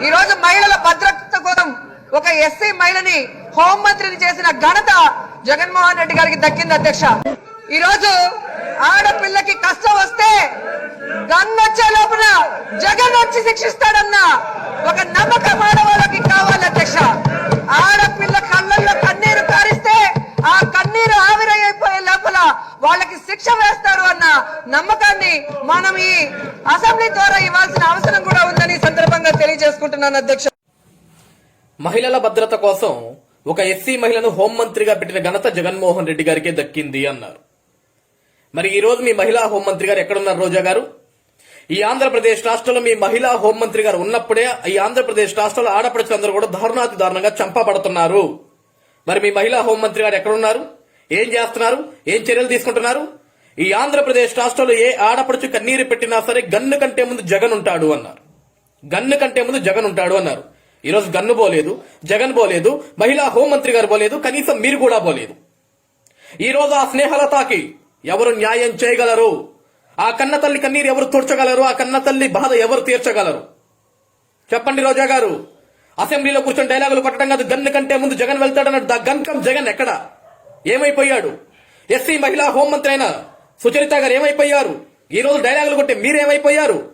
ఈ రోజు మహిళల భద్రత కోసం ఒక ఎస్సీ మహిళని హోంమంత్రిని చేసిన ఘనత జగన్మోహన్ రెడ్డి గారికి దక్కింది అధ్యక్ష. ఈ రోజు ఆడపిల్లకి కష్టం వస్తే గన్ వచ్చే లోపల జగన్ వచ్చి శిక్షిస్తాడన్న ఒక నమ్మకం శిక్ష వేస్తారు అన్న నమ్మకాన్ని మనం ఈ అసెంబ్లీ ద్వారా ఇవ్వాల్సిన అవసరం కూడా ఉందని సందర్భంగా తెలియజేసుకుంటున్నాను అధ్యక్ష. మహిళల భద్రత కోసం ఒక ఎస్సీ మహిళను హోంమంత్రిగా పెట్టిన ఘనత జగన్మోహన్ రెడ్డి గారికే దక్కింది అన్నారు. మరి ఈ రోజు మీ మహిళా హోంమంత్రి గారు ఎక్కడున్నారు రోజా గారు? ఈ ఆంధ్రప్రదేశ్ రాష్ట్రంలో మీ మహిళా హోంమంత్రి గారు ఉన్నప్పుడే ఈ ఆంధ్రప్రదేశ్ రాష్ట్రంలో ఆడపడుచులందరూ కూడా దారుణాతి దారుణంగా చంపబడుతున్నారు మరి మీ మహిళా హోంమంత్రి గారు ఎక్కడున్నారు? ఏం చేస్తున్నారు? ఏం చర్యలు తీసుకుంటున్నారు? ఈ ఆంధ్రప్రదేశ్ రాష్ట్రంలో ఏ ఆడపడుచు కన్నీరు పెట్టినా సరే గన్ను కంటే ముందు జగన్ ఉంటాడు అన్నారు. గన్ను కంటే ముందు జగన్ ఉంటాడు అన్నారు. ఈరోజు గన్ను పోలేదు జగన్ పోలేదు మహిళా హోంమంత్రి గారు పోలేదు కనీసం మీరు కూడా పోలేదు. ఈరోజు ఆ స్నేహలతాకి ఎవరు న్యాయం చేయగలరు? ఆ కన్న తల్లి కన్నీరు ఎవరు తుడ్చగలరు? ఆ కన్న తల్లి బాధ ఎవరు తీర్చగలరు? చెప్పండి రోజా గారు. అసెంబ్లీలో కూర్చొని డైలాగులు కొట్టడం కాదు గన్ను కంటే ముందు జగన్ వెళ్తాడన్నాడు. గన్ గన్కం జగన్ ఎక్కడ? ఏమైపోయాడు? ఎస్సీ మహిళా హోంమంత్రి అయినా సుచరిత గారు ఏమైపోయారు? ఈ రోజు డైలాగులు కొట్టే మీరేమైపోయారు?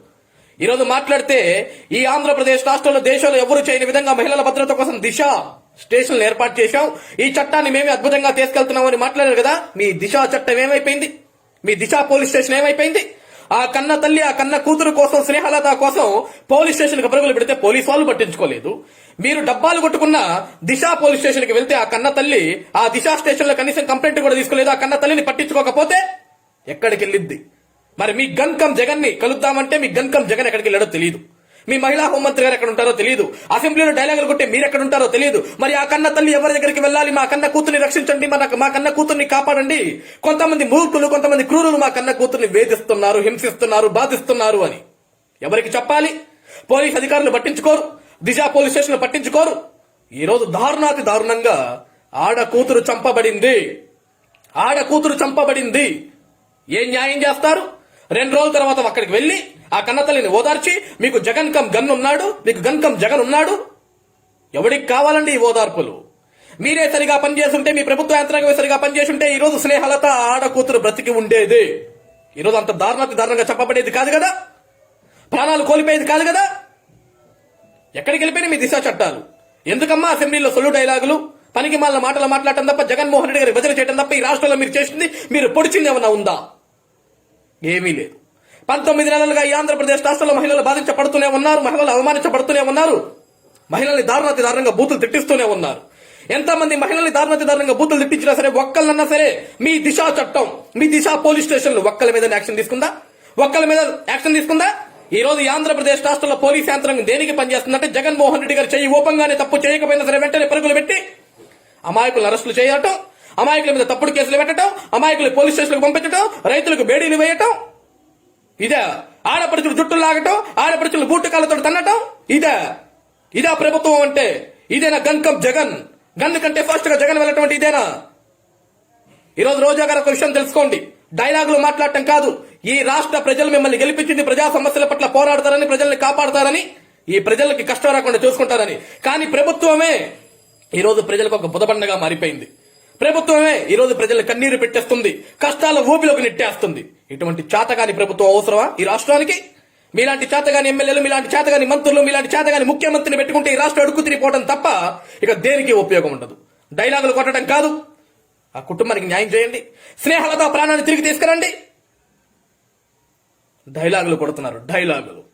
ఈరోజు మాట్లాడితే ఈ ఆంధ్రప్రదేశ్ రాష్ట్రంలో దేశంలో ఎవరు చేయని విధంగా మహిళల భద్రత కోసం దిశ స్టేషన్లు ఏర్పాటు చేశాం. ఈ చట్టాన్ని మేమే అద్భుతంగా తీసుకెళ్తున్నామని మాట్లాడారు కదా? మీ దిశ చట్టం ఏమైపోయింది? మీ దిశ పోలీస్ స్టేషన్ ఏమైపోయింది? ఆ కన్న తల్లి ఆ కన్న కూతురు కోసం స్నేహలత కోసం పోలీస్ స్టేషన్కి పరుగులు పెడితే పోలీస్ వాళ్ళు పట్టించుకోలేదు. మీరు డబ్బాలు కొట్టుకున్న దిశ పోలీస్ స్టేషన్కి వెళ్తే ఆ కన్న తల్లి ఆ దిశ స్టేషన్లో కనీసం కంప్లైంట్ కూడా తీసుకోలేదు. ఆ కన్న తల్లిని పట్టించుకోకపోతే ఎక్కడికి వెళ్ళిద్ది మరి మీ గన్కం జగన్ని కలుద్దామంటే మీ గంకం జగన్ ఎక్కడికి వెళ్ళాడో తెలియదు మీ మహిళా హోంమంత్రి గారు ఎక్కడ ఉంటారో తెలియదు అసెంబ్లీలో డైలాగులు కొట్టే మీరు ఎక్కడ ఉంటారో తెలియదు మరి ఆ కన్న తల్లి ఎవరి దగ్గరికి వెళ్ళాలి? మా కన్న కూతుర్ని రక్షించండి. మన మా కన్న కూతుర్ని కాపాడండి. కొంతమంది మూర్ఖులు కొంతమంది క్రూరులు మా కన్న కూతుర్ని వేధిస్తున్నారు హింసిస్తున్నారు బాధిస్తున్నారు అని. ఎవరికి చెప్పాలి? పోలీస్ అధికారులు పట్టించుకోరు. దిశ పోలీస్ స్టేషన్ పట్టించుకోరు. ఈరోజు దారుణాతి దారుణంగా ఆడ కూతురు చంపబడింది. ఆడ కూతురు చంపబడింది. ఏం న్యాయం చేస్తారు? రెండు రోజుల తర్వాత అక్కడికి వెళ్ళి ఆ కన్నతల్లిని ఓదార్చి మీకు జగన్ కం గన్ ఉన్నాడు మీకు గన్ కం జగన్ ఉన్నాడు? ఎవడికి కావాలండి ఈ ఓదార్పులు? మీరే సరిగా పనిచేస్తుంటే మీ ప్రభుత్వ యంత్రాంగం సరిగా పనిచేస్తుంటే ఈ రోజు స్నేహలత ఆడ కూతురు బ్రతికి ఉండేది. ఈరోజు అంత దారుణాతి దారుణంగా చెప్పబడేది కాదు కదా? ప్రాణాలు కోల్పోయేది కాదు కదా? ఎక్కడికి వెళ్ళిపోయినా మీ దిశ చట్టాలు. ఎందుకమ్మా అసెంబ్లీలో సొల్లు డైలాగులు? పనికి మాలిన మాటలు మాట్లాడటం తప్ప జగన్మోహన్ రెడ్డి గారి విభజన చేయడం తప్ప ఈ రాష్ట్రంలో మీరు చేసింది మీరు పొడిచింది ఏమన్నా ఉందా? ఏమీ లేదు. పంతొమ్మిది నెలలుగా ఈ ఆంధ్రప్రదేశ్ రాష్ట్రంలో మహిళలు బాధించబడుతూనే ఉన్నారు మహిళలు అవమానించబడుతూనే ఉన్నారు మహిళల్ని దారుణాతి దారుణంగా బూతులు తిట్టిస్తూనే ఉన్నారు. ఎంతమంది మహిళల్ని దారుణాతి దారుణంగా బూతులు తిట్టించినా సరే ఒక్కళ్ళన్నా సరే మీ దిశ చట్టం మీ దిశ పోలీస్ స్టేషన్లు ఒక్కళ్ళ మీద యాక్షన్ తీసుకుందా? ఒక్కల మీద యాక్షన్ తీసుకుందా? ఈ రోజు ఆంధ్రప్రదేశ్ రాష్ట్రంలో పోలీస్ యంత్రాంగం దేనికి పనిచేస్తుందంటే జగన్మోహన్ రెడ్డి గారు చేయి ఓపంగానే తప్పు చేయకపోయినా సరే వెంటనే పరుగులు పెట్టి అమాయకులను అరెస్టులు చేయటం అమాయకుల మీద తప్పుడు కేసులు పెట్టడం అమాయకులు పోలీస్ స్టేషన్లకు పంపించడం రైతులకు బేడీలు వేయటం ఇదే ఆడపడుచులు జుట్టు లాగటం ఆడపడుచులు బూటు కాళ్ళతో తన్నటం ఇదే ఇదే ప్రభుత్వం అంటే ఇదేనా గన్కం జగన్? గన్ కంటే ఫాస్ట్గా జగన్ వెళ్ళటం అంటే ఇదేనా? ఈరోజు రోజా గారు ఒక విషయం తెలుసుకోండి. డైలాగులు మాట్లాడటం కాదు. ఈ రాష్ట్ర ప్రజలు మిమ్మల్ని గెలిపించింది ప్రజా సమస్యల పట్ల పోరాడతారని ప్రజల్ని కాపాడతారని ఈ ప్రజలకి కష్టం రాకుండా చూసుకుంటారని. కానీ ప్రభుత్వమే ఈ రోజు ప్రజలకు ఒక బుధబండగా మారిపోయింది. ప్రభుత్వమే ఈ రోజు ప్రజలు కన్నీరు పెట్టేస్తుంది. కష్టాల ఊపిలోకి నెట్టేస్తుంది. ఇటువంటి చేతగాని ప్రభుత్వం అవసరమా? ఈ రాష్ట్రానికి? మీలాంటి చేతగాని ఎమ్మెల్యేలు మీలాంటి చేతగాని మంత్రులు మీలాంటి చేతగాని ముఖ్యమంత్రిని పెట్టుకుంటే ఈ రాష్ట్రం అడుగు తిరిగిపోవడం తప్ప ఇక దేనికి ఉపయోగం ఉండదు. డైలాగులు కొట్టడం కాదు. ఆ కుటుంబానికి న్యాయం చేయండి. స్నేహాలతో ప్రాణాన్ని తిరిగి తీసుకురండి. డైలాగులు కొడుతున్నారు. డైలాగులు.